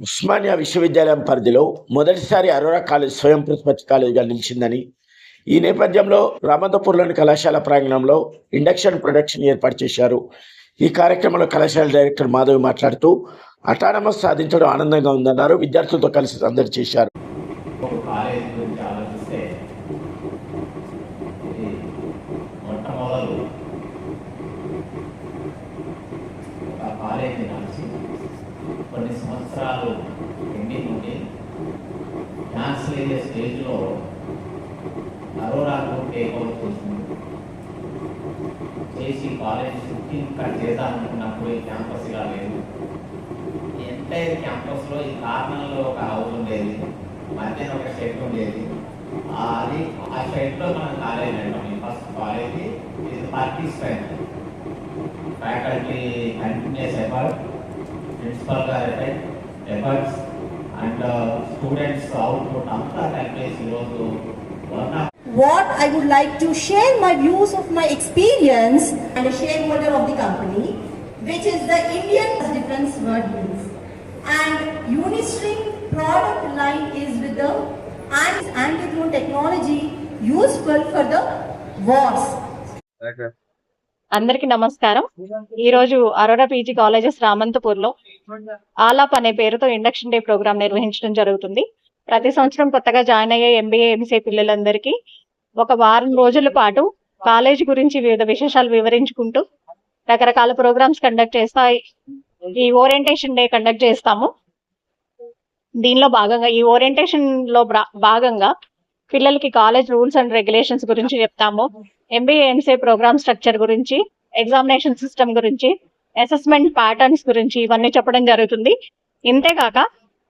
ఉస్మానియా విశ్వవిద్యాలయం పరిధిలో మొదటిసారి అరోరా కాలేజ్ స్వయం ప్రతిపత్తి కాలేజీగా నిలిచిందని ఈ నేపథ్యంలో రామంతపూర్లోని కళాశాల ప్రాంగణంలో ఇండక్షన్ ప్రొడక్షన్ ఏర్పాటు చేశారు. ఈ కార్యక్రమంలో కళాశాల డైరెక్టర్ మాధవి మాట్లాడుతూ అటానమస్ సాధించడం ఆనందంగా ఉందన్నారు. విద్యార్థులతో కలిసి అందరు చేశారు. కాలేజీ కొన్ని సంవత్సరాలు పెండింగ్ ఉండి డాన్స్ అయ్యే స్టేజ్లో అరోరా గ్రూప్ టేక్ ఓవర్ చేసింది. చేసి కాలేజ్ షిఫ్టింగ్ కట్ చేద్దాం అనుకున్నప్పుడు ఈ క్యాంపస్ కాలేదు లేదు ఎంటైర్ క్యాంపస్లో ఈ కార్నర్లో ఒక హౌస్ ఉండేది మధ్యన ఒక షెడ్ ఉండేది. ఆ అది ఆ షెడ్లో మనం కాలేజ్ అంటాం ఫస్ట్ కాలేజీ ఇది participant faculty continuous effort principal గారి effort efforts and students output అంతా కలిపేసి ఈరోజు what I would like to share my views of my experience and a shareholder of the company, which is the Indian Defense Word Means. And Unistring product line is with the anti- anti-drone technology useful for the wars. అందరికి నమస్కారం ఈ రోజు Aurora PG colleges రామంతపూర్లో ఆలాప్ అనే పేరుతో induction day programme నిర్వహించడం జరుగుతుంది. ప్రతి సంవత్సరం కొత్తగా జాయిన్ అయ్యే ఎంబీఏ ఎంసీఏ పిల్లలందరికీ ఒక వారం రోజుల పాటు కాలేజ్ గురించి వివిధ విశేషాలు వివరించుకుంటూ రకరకాల ప్రోగ్రామ్స్ కండక్ట్ చేస్తాయి ఈ ఓరియంటేషన్ డే కండక్ట్ చేస్తాము. దీనిలో భాగంగా ఈ ఓరియంటేషన్లో భాగంగా పిల్లలకి కాలేజ్ రూల్స్ అండ్ రెగ్యులేషన్స్ గురించి చెప్తాము. ఎంబీఏ ఎంసీఏ ప్రోగ్రామ్ స్ట్రక్చర్ గురించి ఎగ్జామినేషన్ సిస్టమ్ గురించి అసెస్మెంట్ ప్యాటర్న్స్ గురించి ఇవన్నీ చెప్పడం జరుగుతుంది. ఇంతేకాక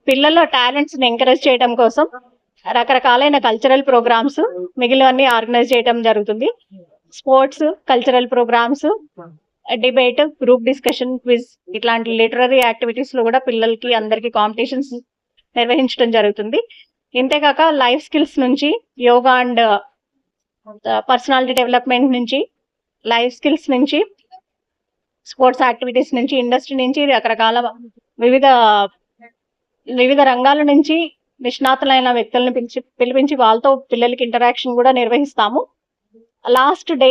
పిల్లల టాలెంట్స్ని ఎంకరేజ్ చేయడం కోసం రకరకాలైన కల్చరల్ ప్రోగ్రామ్స్ మిగిలినవన్నీ ఆర్గనైజ్ చేయడం జరుగుతుంది. Sports cultural programmes debate group discussion quiz ఇట్లాంటి లిటరరీ యాక్టివిటీస్లో కూడా పిల్లలకి అందరికి కాంపిటీషన్స్ నిర్వహించడం జరుగుతుంది. ఇంతేకాక లైఫ్ స్కిల్స్ నుంచి యోగా అండ్ పర్సనాలిటీ డెవలప్మెంట్ నుంచి లైఫ్ స్కిల్స్ నుంచి స్పోర్ట్స్ యాక్టివిటీస్ నుంచి ఇండస్ట్రీ నుంచి రకరకాల వివిధ వివిధ రంగాల నుంచి నిష్ణాతులైన వ్యక్తులను పిలిచి పిలిపించి వాళ్ళతో పిల్లలకి ఇంటరాక్షన్ కూడా నిర్వహిస్తాము. లాస్ట్ డే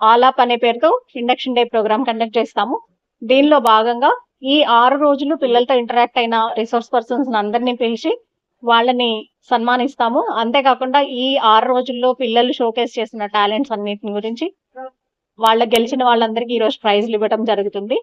ఆలాప్ అనే పేరుతో ఇండక్షన్ డే ప్రోగ్రామ్ కండక్ట్ చేస్తాము. దీనిలో భాగంగా ఈ ఆరు రోజులు పిల్లలతో ఇంటరాక్ట్ అయిన రిసోర్స్ పర్సన్స్ అందరినీ పిలిచి వాళ్ళని సన్మానిస్తాము. అంతేకాకుండా ఈ ఆరు రోజుల్లో పిల్లలు షోకేస్ చేసిన టాలెంట్స్ అన్నిటిని గురించి వాళ్ళ గెలిచిన వాళ్ళందరికీ ఈ రోజు ప్రైజ్లు ఇవ్వడం జరుగుతుంది.